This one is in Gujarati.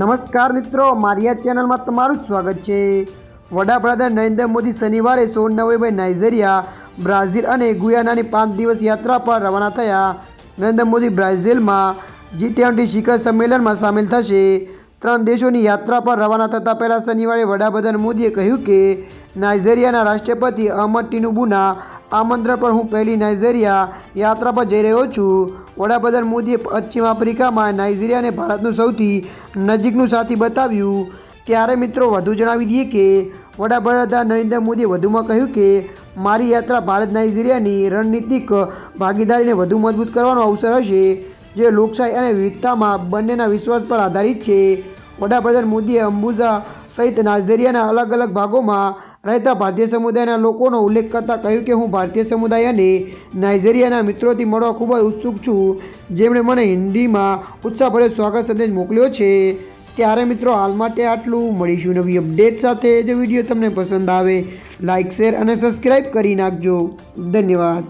નમસ્કાર મિત્રો, મારી આ ચેનલમાં તમારું સ્વાગત છે. વડાપ્રધાન નરેન્દ્ર મોદી શનિવારે સોળ નવેમ્બર નાઇજેરિયા, બ્રાઝિલ અને ગુયાનાની પાંચ દિવસ યાત્રા પર રવાના થયા. નરેન્દ્ર મોદી બ્રાઝિલમાં જી ટ્વેન્ટી શિખર સંમેલનમાં સામેલ થશે. ત્રણ દેશોની યાત્રા પર રવાના થતાં પહેલાં શનિવારે વડાપ્રધાન મોદીએ કહ્યું કે, નાઇજેરિયાના રાષ્ટ્રપતિ અહમદ ટિનુબુના આમંત્રણ પર હું પહેલી નાઇજેરિયા યાત્રા પર જઈ રહ્યો છું. વડાપ્રધાન મોદીએ પશ્ચિમ આફ્રિકામાં નાઇજીરિયાને ભારતનું સૌથી નજીકનું સાથી બતાવ્યું. ત્યારે મિત્રો વધુ જણાવી દઈએ કે, વડાપ્રધાન નરેન્દ્ર મોદીએ વધુમાં કહ્યું કે, મારી યાત્રા ભારત નાઇજીરિયાની રણનીતિક ભાગીદારીને વધુ મજબૂત કરવાનો અવસર હશે, જે લોકશાહી અને વિવિધતામાં બંનેના વિશ્વાસ પર આધારિત છે. વડાપ્રધાન મોદીએ અંબુજા સહિત નાઇજીરિયાના અલગ અલગ ભાગોમાં રહેતા ભારતીય સમુદાયના લોકોનો ઉલ્લેખ કરતાં કહ્યું કે હું ભારતીય સમુદાય અને નાઇજેરિયાના મિત્રોથી મળવા ખૂબ જ ઉત્સુક છું. જેમણે મને હિન્દીમાં ઉત્સાહભર્યો સ્વાગત સંદેશ મોકલ્યો છે. ત્યારે મિત્રો, હાલ માટે આટલું. મળીશું નવી અપડેટ સાથે. જો વીડિયો તમને પસંદ આવે, લાઇક, શેર અને સબસ્ક્રાઈબ કરી નાખજો. ધન્યવાદ.